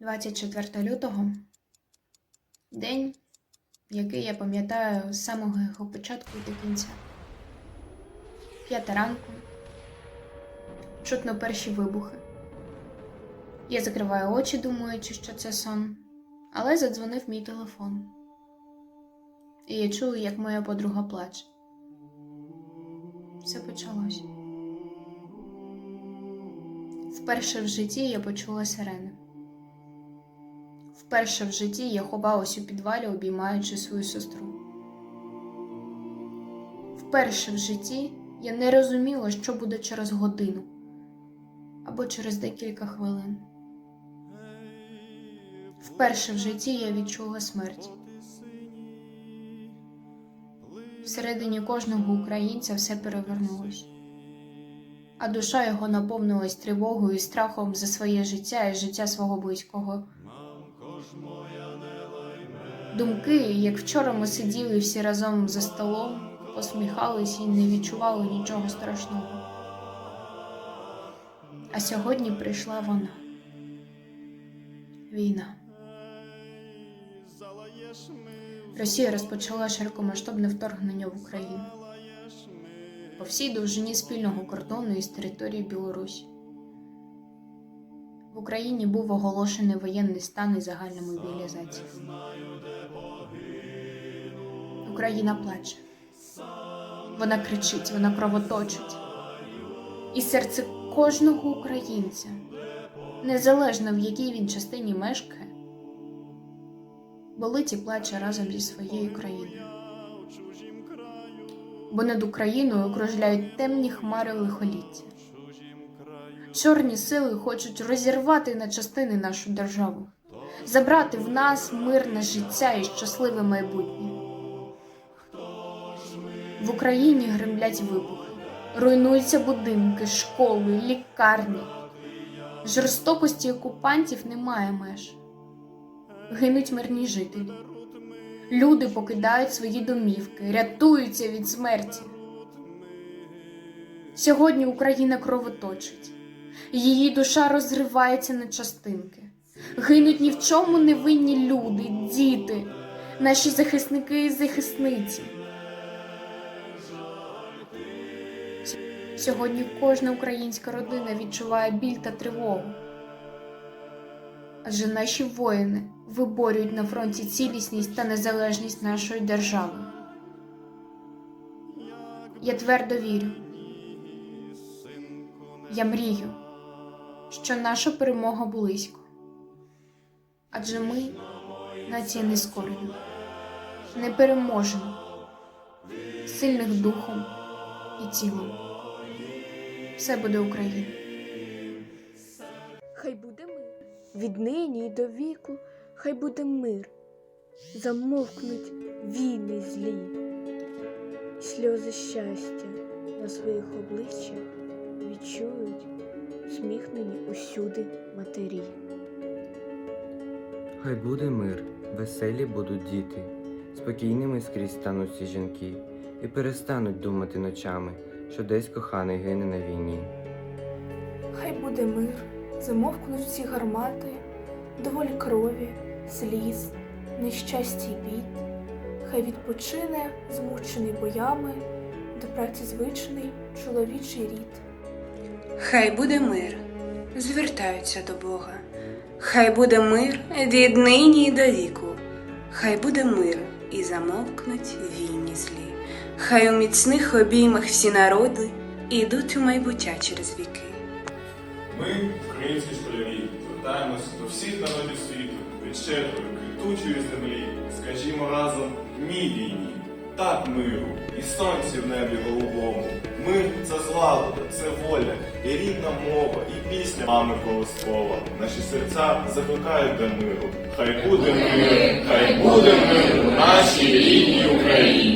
24 лютого день, який я пам'ятаю з самого його початку і до кінця. П'ята ранку. Чутно перші вибухи. Я закриваю очі, думаючи, що це сон, але задзвонив мій телефон. І я чую, як моя подруга плаче. Все почалось. Вперше в житті я почула сирени. Вперше в житті я ховалась у підвалі, обіймаючи свою сестру. Вперше в житті я не розуміла, що буде через годину або через декілька хвилин. Вперше в житті я відчула смерть. Всередині кожного українця все перевернулось, а душа його наповнилась тривогою і страхом за своє життя і життя свого близького. Думки, як вчора ми сиділи всі разом за столом, посміхались і не відчували нічого страшного. А сьогодні прийшла вона. Війна. Росія розпочала широкомасштабне вторгнення в Україну по всій довжині спільного кордону із території Білорусі. Україні був оголошений воєнний стан і загальна мобілізація. Україна плаче. Вона кричить, вона кровоточить. І серце кожного українця, незалежно в якій він частині мешкає, болить і плаче разом зі своєю країною. Бо над Україною кружляють темні хмари лихоліття. Чорні сили хочуть розірвати на частини нашу державу, забрати в нас мирне життя і щасливе майбутнє. В Україні гремлять вибухи, руйнуються будинки, школи, лікарні. Жорстокості окупантів немає меж. Гинуть мирні жителі. Люди покидають свої домівки, рятуються від смерті. Сьогодні Україна кровоточить, її душа розривається на частинки. Гинуть ні в чому невинні люди, діти, наші захисники і захисниці. Сьогодні кожна українська родина відчуває біль та тривогу. Адже наші воїни виборюють на фронті цілісність та незалежність нашої держави. Я твердо вірю. Я мрію, що наша перемога близько. Адже ми нація нескорена, непереможена, сильних духом і тілом. Все буде Україна. Хай буде мир. Віднині й до віку, хай буде мир. Замовкнуть війни злі, сльози щастя на своїх обличчях відчують сміхнені усюди матері. Хай буде мир, веселі будуть діти, спокійними скрізь стануть всі жінки, і перестануть думати ночами, що десь коханий гине на війні. Хай буде мир, замовкнуть всі гармати, доволі крові, сліз, нещастя й бід. Хай відпочине, змучений боями, до праці звичний чоловічий рід. Хай буде мир, звертаються до Бога. Хай буде мир від нині до віку. Хай буде мир і замовкнуть війні злі. Хай у міцних обіймах всі народи ідуть у майбуття через віки. Ми, українські школярі, звертаємося до всіх народів світу від щедрої, квітучої землі. Скажімо разом ні війні, так миру, і сонці в небі голубому. Мир це злагода, це воля, і рідна мова, і пісня мами колоскова. Наші серця закликають до миру. Хай буде мир, хай буде мир у нашій рідній Україні.